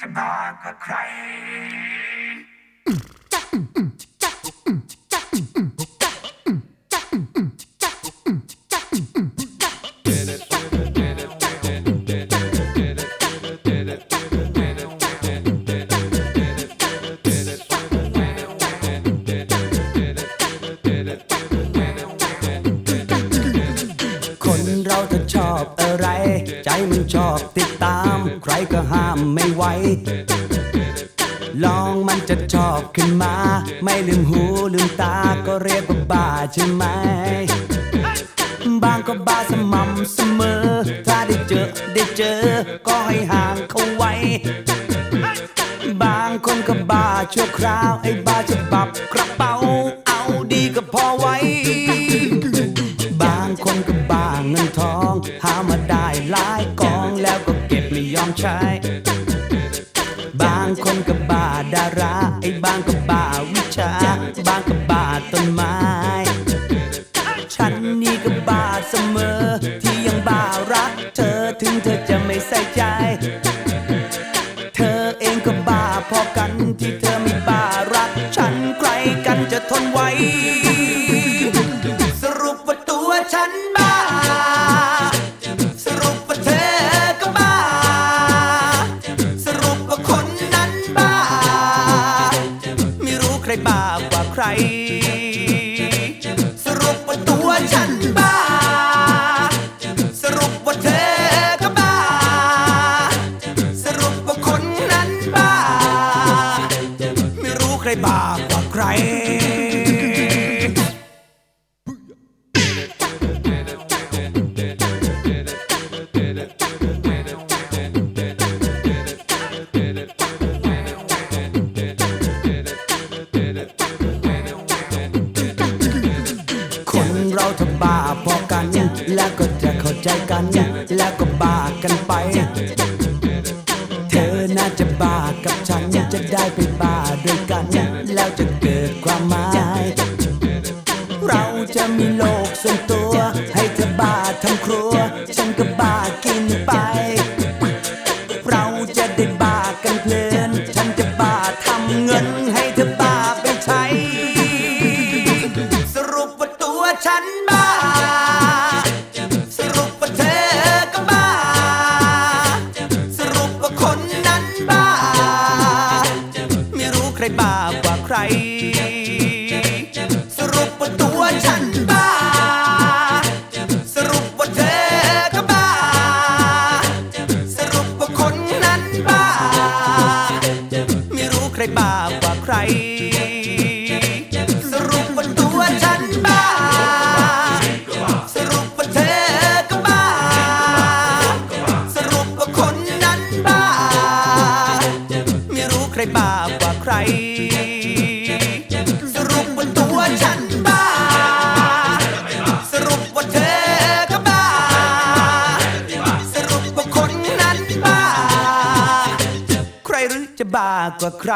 จะมากกว่าใคร มันชอบติดตาม ใครก็ห้ามไม่ไหว ลองมันจะชอบขึ้นมา ไม่ลืมหูลืมตาก็เรียกว่าบ้าใช่ไหม บางก็บ้าสม่ำเสมอ ถ้าได้เจอได้เจอ ก็ให้ห่างเขาไว้ บางคนก็บ้าชั่วคราว ไอ้บ้าจะบับกระเป๋า เอาดีก็พอ หลายกองแล้วก็เก็บไม่ยอมใช้ บางคนก็บ้าดารา ไอ้บางก็บ้าวิชา บางก็บ้าต้นไม้ ฉันนี่ก็บ้าเสมอ ที่ยังบ้ารัก เธอถึงเธอจะไม่ใส่ใจ เธอเองก็บ้าพอกันที่เธอไม่บ้ารัก ฉันใครกันจะทนไหว รู้ใครบ้ากว่าใคร สรุปว่าตัวฉันบ้า สรุปว่าเธอก็บ้า สรุปว่าคนนั้นบ้า ไม่รู้ใครบ้ากว่าใคร กัน แล้วก็จะเข้าใจกัน แล้วก็บ้ากันไป เธอน่าจะบ้ากับฉันจะได้ไปบ้าด้วยกัน แล้วจะเกิดความหมาย เราจะมีโลกส่วนตัว ให้เธอบ้าทั้งครัว ฉันก็บ้ากินไป เราจะได้บ้ากันเพลิน ฉันจะบ้าทำเงินให้เธอบ้าไปใช้ สรุปว่าตัวฉันบ้า ครบ้ากว่าใคร สรุปว่าตัวฉันบ้า สรุปว่าเธอก็บ้า สรุปว่าคนนั้นบ้า ไม่รู้ใครบ้ากว่าใคร จะบ้ากว่าใคร